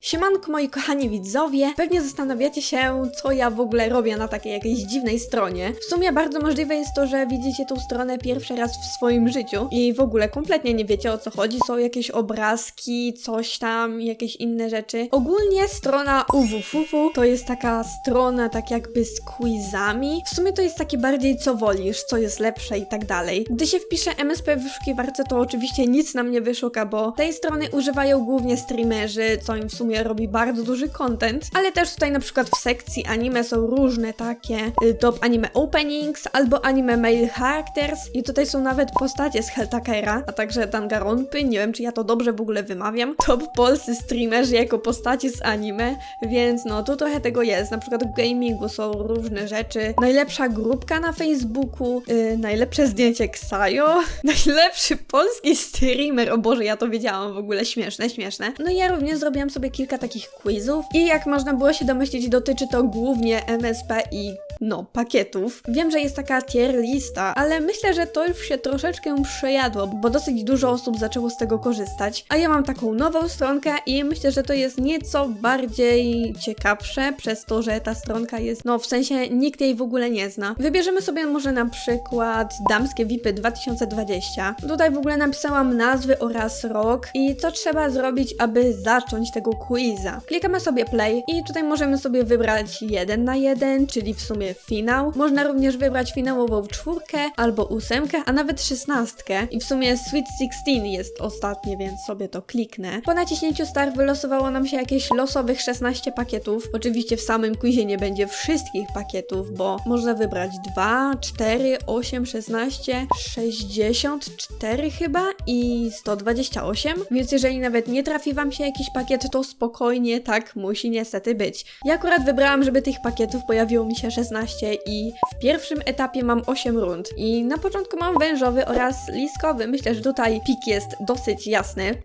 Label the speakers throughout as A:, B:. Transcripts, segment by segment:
A: Siemanko moi kochani widzowie, pewnie zastanawiacie się, co ja w ogóle robię na takiej jakiejś dziwnej stronie. W sumie bardzo możliwe jest to, że widzicie tą stronę pierwszy raz w swoim życiu i w ogóle kompletnie nie wiecie o co chodzi. Są jakieś obrazki, coś tam, jakieś inne rzeczy. Ogólnie strona UWFUFU to jest taka strona tak jakby z quizami. W sumie to jest takie bardziej co wolisz, co jest lepsze i tak dalej. Gdy się wpisze MSP w wyszukiwarce, to oczywiście nic nam nie wyszuka, bo tej strony używają głównie streamerzy, co im w sumie robi bardzo duży content, ale też tutaj na przykład w sekcji anime są różne takie y, top anime openings albo anime male characters i tutaj są nawet postacie z Helltakera, a także Danganronpy, nie wiem czy ja to dobrze w ogóle wymawiam, top polscy streamerzy jako postacie z anime, więc no tu trochę tego jest, na przykład w gamingu są różne rzeczy, najlepsza grupka na Facebooku, y, najlepsze zdjęcie Xayo, najlepszy polski streamer, o Boże, ja to wiedziałam w ogóle, śmieszne, śmieszne. No i ja również zrobiłam sobie kilka takich quizów i jak można było się domyślić, dotyczy to głównie MSP i no, pakietów. Wiem, że jest taka tier lista, ale myślę, że to już się troszeczkę przejadło, bo dosyć dużo osób zaczęło z tego korzystać. A ja mam taką nową stronkę i myślę, że to jest nieco bardziej ciekawsze, przez to, że ta stronka jest, no w sensie nikt jej w ogóle nie zna. Wybierzemy sobie może na przykład Damskie VIPy 2020. Tutaj w ogóle napisałam nazwy oraz rok i co trzeba zrobić, aby zacząć tego quiza. Klikamy sobie play i tutaj możemy sobie wybrać jeden na jeden, czyli w sumie finał. Można również wybrać finałową czwórkę albo ósemkę, a nawet szesnastkę. I w sumie Sweet 16 jest ostatnie, więc sobie to kliknę. Po naciśnięciu start wylosowało nam się jakieś losowych 16 pakietów. Oczywiście w samym quizie nie będzie wszystkich pakietów, bo można wybrać 2, 4, 8, 16, 64 chyba i 128. Więc jeżeli nawet nie trafi wam się jakiś pakiet, to spokojnie tak musi niestety być. Ja akurat wybrałam, żeby tych pakietów pojawiło mi się 16 i w pierwszym etapie mam 8 rund. I na początku mam wężowy oraz liskowy. Myślę, że tutaj pik jest dosyć jasny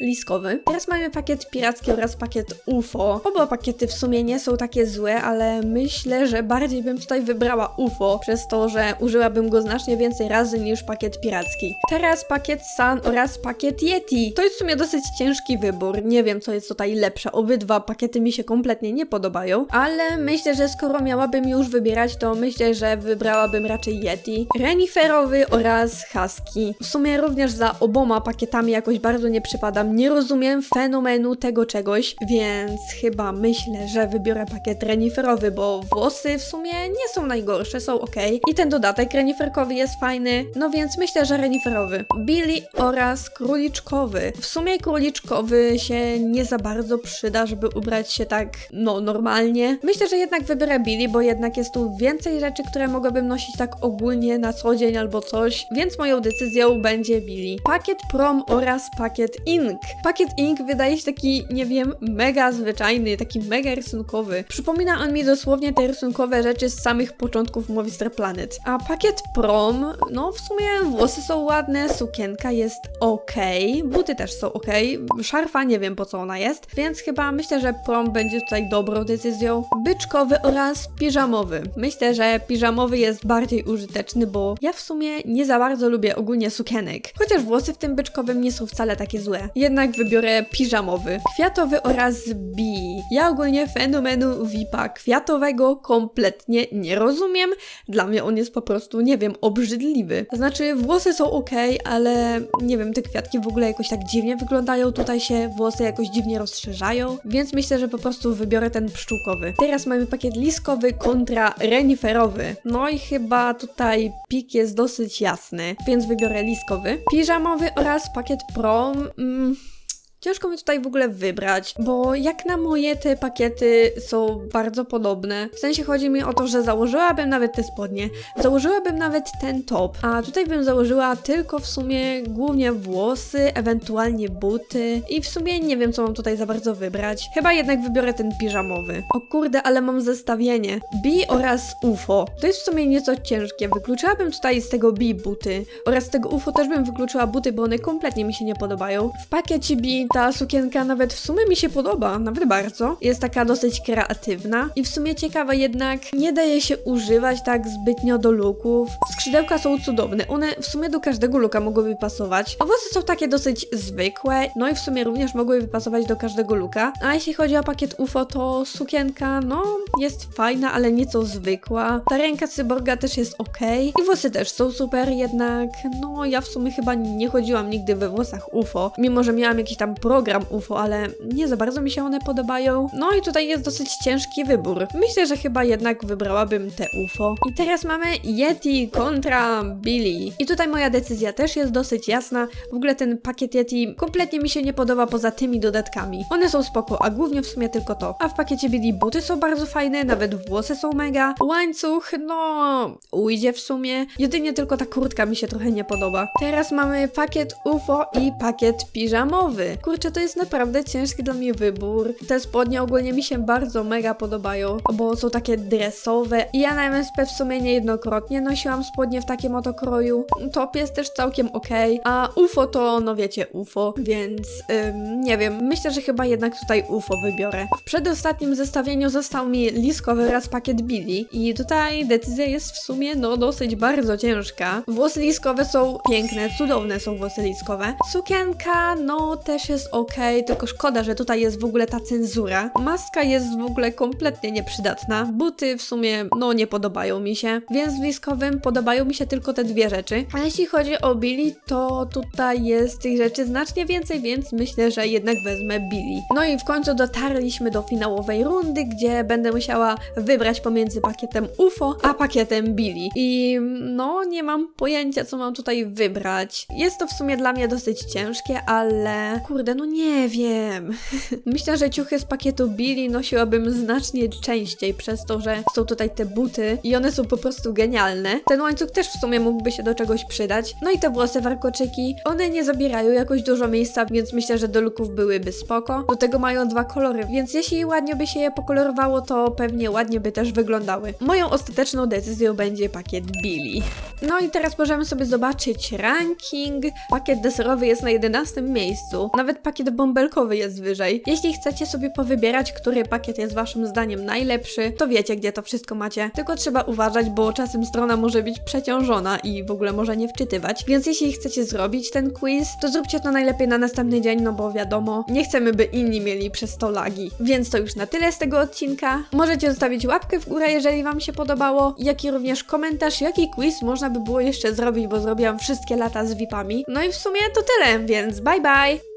A: liskowy. Teraz mamy pakiet piracki oraz pakiet UFO. Oba pakiety w sumie nie są takie złe, ale myślę, że bardziej bym tutaj wybrała UFO, przez to, że użyłabym go znacznie więcej razy niż pakiet piracki. Teraz pakiet Sun oraz pakiet Yeti. To jest w sumie dosyć ciężki wybór. Nie wiem, co jest tutaj lepsze. Obydwa pakiety mi się kompletnie nie podobają, ale myślę, że skoro miałabym już wybierać, to myślę, że wybrałabym raczej Yeti. Reniferowy oraz Husky. W sumie również za oboma pakietami jakoś bardzo nie przypadam nie rozumiem fenomenu tego czegoś, więc chyba myślę, że wybiorę pakiet reniferowy, bo włosy w sumie nie są najgorsze, są ok. I ten dodatek reniferkowy jest fajny, no więc myślę, że reniferowy. Billy oraz króliczkowy. W sumie króliczkowy się nie za bardzo przyda, żeby ubrać się tak, no, normalnie. Myślę, że jednak wybiorę Billy, bo jednak jest tu więcej rzeczy, które mogłabym nosić tak ogólnie na co dzień albo coś, więc moją decyzją będzie Billy. Pakiet prom oraz pakiet ink. Pakiet ink wydaje się taki, nie wiem, mega zwyczajny, taki mega rysunkowy. Przypomina on mi dosłownie te rysunkowe rzeczy z samych początków Movistar Planet. A pakiet prom, no w sumie włosy są ładne, sukienka jest ok, buty też są ok, szarfa nie wiem po co ona jest, więc chyba myślę, że prom będzie tutaj dobrą decyzją. Byczkowy oraz piżamowy. Myślę, że piżamowy jest bardziej użyteczny, bo ja w sumie nie za bardzo lubię ogólnie sukienek. Chociaż włosy w tym byczkowym nie są wcale takie złe. Jednak wybiorę piżamowy. Kwiatowy oraz bi. Ja ogólnie fenomenu VIPa kwiatowego kompletnie nie rozumiem. Dla mnie on jest po prostu, nie wiem, obrzydliwy. Znaczy, włosy są ok, ale nie wiem, te kwiatki w ogóle jakoś tak dziwnie wyglądają. Tutaj się włosy jakoś dziwnie rozszerzają, więc myślę, że po prostu wybiorę ten pszczółkowy. Teraz mamy pakiet liskowy kontra reniferowy. No i chyba tutaj pik jest dosyć jasny, więc wybiorę liskowy. Piżamowy oraz pakiet prom. Mm, Ciężko mi tutaj w ogóle wybrać, bo jak na moje te pakiety są bardzo podobne. W sensie chodzi mi o to, że założyłabym nawet te spodnie, założyłabym nawet ten top, a tutaj bym założyła tylko w sumie głównie włosy, ewentualnie buty i w sumie nie wiem co mam tutaj za bardzo wybrać. Chyba jednak wybiorę ten piżamowy. O kurde, ale mam zestawienie. B oraz UFO. To jest w sumie nieco ciężkie. Wykluczyłabym tutaj z tego B buty oraz z tego UFO też bym wykluczyła buty, bo one kompletnie mi się nie podobają. W pakiecie B Ta sukienka nawet w sumie mi się podoba, nawet bardzo. Jest taka dosyć kreatywna i w sumie ciekawa jednak nie daje się używać tak zbytnio do looków. Skrzydełka są cudowne, one w sumie do każdego looka mogłyby pasować. Owoce są takie dosyć zwykłe, no i w sumie również mogłyby pasować do każdego looka. A jeśli chodzi o pakiet UFO, to sukienka, no, jest fajna, ale nieco zwykła. Ta ręka cyborga też jest ok. I włosy też są super, jednak, no, ja w sumie chyba nie chodziłam nigdy we włosach UFO, mimo że miałam jakiś tam program UFO, ale nie za bardzo mi się one podobają. No i tutaj jest dosyć ciężki wybór. Myślę, że chyba jednak wybrałabym te UFO. I teraz mamy Yeti kontra Billy. I tutaj moja decyzja też jest dosyć jasna. W ogóle ten pakiet Yeti kompletnie mi się nie podoba poza tymi dodatkami. One są spoko, a głównie w sumie tylko to. A w pakiecie Billy buty są bardzo fajne, nawet włosy są mega. Łańcuch, no, ujdzie w sumie. Jedynie tylko ta kurtka mi się trochę nie podoba. Teraz mamy pakiet UFO i pakiet piżamowy. Kurczę, to jest naprawdę ciężki dla mnie wybór. Te spodnie ogólnie mi się bardzo mega podobają, bo są takie dresowe. I ja na MSP w sumie niejednokrotnie nosiłam spodnie w takim oto kroju. Top jest też całkiem ok, a UFO to, no wiecie, UFO, więc ym, nie wiem, myślę, że chyba jednak tutaj UFO wybiorę. W przedostatnim zestawieniu został mi liskowy raz pakiet Billy i tutaj decyzja jest w sumie, no dosyć bardzo ciężka. Włosy liskowe są piękne, cudowne są włosy liskowe. Sukienka, no też jest ok, tylko szkoda, że tutaj jest w ogóle ta cenzura. Maska jest w ogóle kompletnie nieprzydatna. Buty w sumie, no nie podobają mi się, więc w liskowym podobają mi się tylko te dwie rzeczy. A jeśli chodzi o Billy, to tutaj jest tych rzeczy znacznie więcej, więc myślę, że jednak wezmę Billy. No i w końcu dotarliśmy do finałowej rundy, gdzie będę musiała wybrać pomiędzy pakietem UFO a pakietem Billy. I no, nie mam pojęcia, co mam tutaj wybrać. Jest to w sumie dla mnie dosyć ciężkie, ale kurde, no nie wiem. Myślę, że ciuchy z pakietu Billy nosiłabym znacznie częściej, przez to, że są tutaj te buty i one są po prostu genialne. Ten łańcuch też w sumie mógłby się do czegoś przydać. No i te włosy warkoczyki, one nie zabierają jakoś dużo miejsca, więc myślę, że do looków byłyby spoko. Do tego mają dwa kolory, więc jeśli ładnie by się je pokolorowało, to pewnie ładnie by też wyglądały. Moją ostateczną decyzją będzie pakiet Billy. No i teraz możemy sobie zobaczyć ranking. Pakiet deserowy jest na 11 miejscu. Nawet pakiet bąbelkowy jest wyżej. Jeśli chcecie sobie powybierać, który pakiet jest waszym zdaniem najlepszy, to wiecie, gdzie to wszystko macie. Tylko trzeba uważać, bo czasem strona może być przeciążona i w ogóle może nie wczytywać. Więc jeśli chcecie zrobić ten quiz, to zróbcie to najlepiej na następny dzień, no bo wiadomo, nie chcemy, by inni mieli przez to lagi. Więc to już na tyle z tego odcinka. Możecie zostawić łapkę w górę, jeżeli wam się podobało, jak i również komentarz, jaki quiz można by było jeszcze zrobić, bo zrobiłam wszystkie lata z VIP-ami. No i w sumie to tyle, więc bye bye!